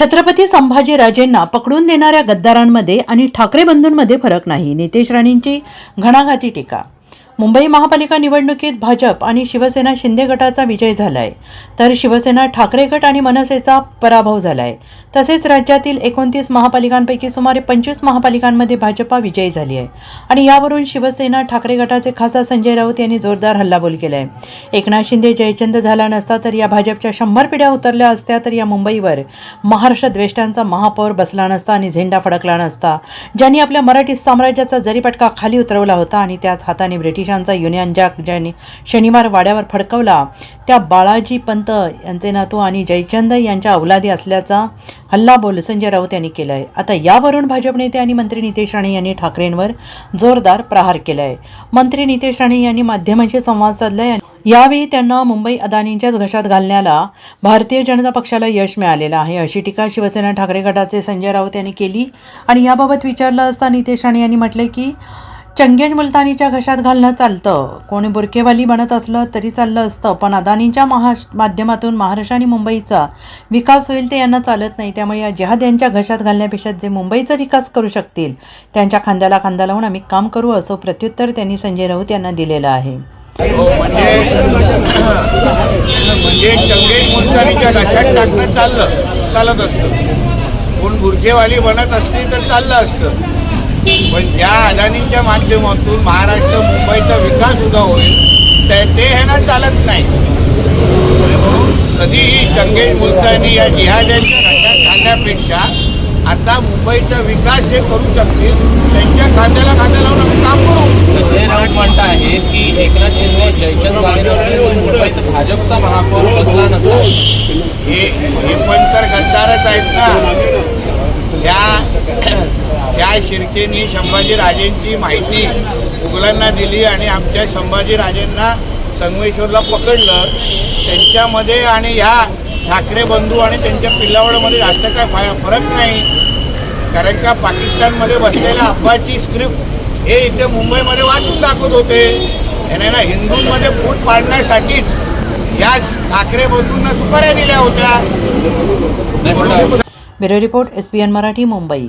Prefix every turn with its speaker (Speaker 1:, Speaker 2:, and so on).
Speaker 1: छत्रपती संभाजीराजेंना पकडून देणाऱ्या गद्दारांमध्ये आणि ठाकरे बंधूंमध्ये फरक नाही. नितेश राणेंची घणाघाती टीका मुंबई महापालिका निवडणुकीत भाजप आणि शिवसेना शिंदे गटाचा विजय झालाय. तर शिवसेना ठाकरे गट आणि मनसेचा पराभव झालाय. तसेच राज्यातील एकोणतीस महापालिकांपैकी सुमारे पंचवीस महापालिकांमध्ये भाजपा विजयी झाली आहे. आणि यावरून शिवसेना ठाकरे गटाचे खासदार संजय राऊत यांनी जोरदार हल्लाबोल केला आहे एकनाथ शिंदे जयचंद झाला नसता तर या भाजपच्या शंभर पिढ्या उतरल्या असत्या तर या मुंबईवर महाराष्ट्र द्वेष्टांचा महापौर बसला नसता आणि झेंडा फडकला नसता. ज्यांनी आपल्या मराठी साम्राज्याचा जरीपटका खाली उतरवला होता आणि त्याच हाताने ब्रिटिश ब्रिटिशांचा युनियन जॅक ज्यांनी शनिवार वाड्यावर फडकवला त्या बाळाजी पंत यांचे नातू आणि जयचंद यांच्या अवलादी असल्याचा हल्लाबोल संजय राऊत यांनी केला आहे आता यावरून भाजप नेते आणि मंत्री नितेश राणे यांनी ठाकरेंवर जोरदार प्रहार केला आहे मंत्री नितेश राणे यांनी माध्यमांशी संवाद साधलाय यावेळी त्यांना मुंबई अदानींच्याच घशात घालण्याला भारतीय जनता पक्षाला यश मिळालेलं आहे अशी टीका शिवसेना ठाकरे गटाचे संजय राऊत यांनी केली. आणि याबाबत विचारलं असता नितेश राणे यांनी म्हटले की चंगेज मुलतानीच्या घशात घालणं चालतं. कोणी बुरखेवाली बनत असलं तरी चाललं असतं पण अदानींच्या महा माध्यमातून महाराष्ट्र आणि मुंबईचा विकास होईल ते यांना चालत नाही. त्यामुळे या जिहाद यांच्या घशात घालण्यापेक्षा जे मुंबईचा विकास करू शकतील त्यांच्या खांद्याला खांदा लावून आम्ही काम करू असं प्रत्युत्तर त्यांनी संजय राऊत यांना दिलेलं आहे.
Speaker 2: हो म्हणजे, म्हणजे चंगेज मुलतानीच्या घशात टाकणं चाललं चालत असतं. कोण बुरखेवाली बनत असली तर चाललं असतं. पण ज्या अदानींच्या माध्यमातून महाराष्ट्र मुंबईचा विकास सुद्धा होईल ते ते हे ना चालत नाही. कधीही चंगेज मुलतानी या जिहाद्यांच्या घशात घालण्यापेक्षा आता मुंबईचा विकास जे करू शकतील त्यांच्या खांद्याला खांदा लावून आम्ही काम करू.
Speaker 3: संजय राऊत म्हणत आहेत की एकनाथ शिंदे जयचंद झाले नसते तर मुंबईत भाजपचा महापौर बसला नसता.
Speaker 2: हे हे पण तर गद्दारच आहेत ना. त्या त्या शिर्केनी संभाजीराजेंची माहिती मुघलांना दिली आणि आमच्या संभाजीराजेंना संगमेश्वरला पकडलं. त्यांच्यामध्ये आणि ह्या ठाकरे बंधू आणि त्यांच्या पिल्लावडमध्ये जास्त काय फा फरक नाही. कारण का पाकिस्तानमध्ये बसलेल्या अब्बाची स्क्रिप्ट हे इथे मुंबईमध्ये वाचून दाखवत होते. याने ना हिंदूंमध्ये फूट पाडण्यासाठीच या ठाकरे बंधूंना सुपाऱ्या दिल्या होत्या.
Speaker 1: Bureau report S Marathi Mumbai.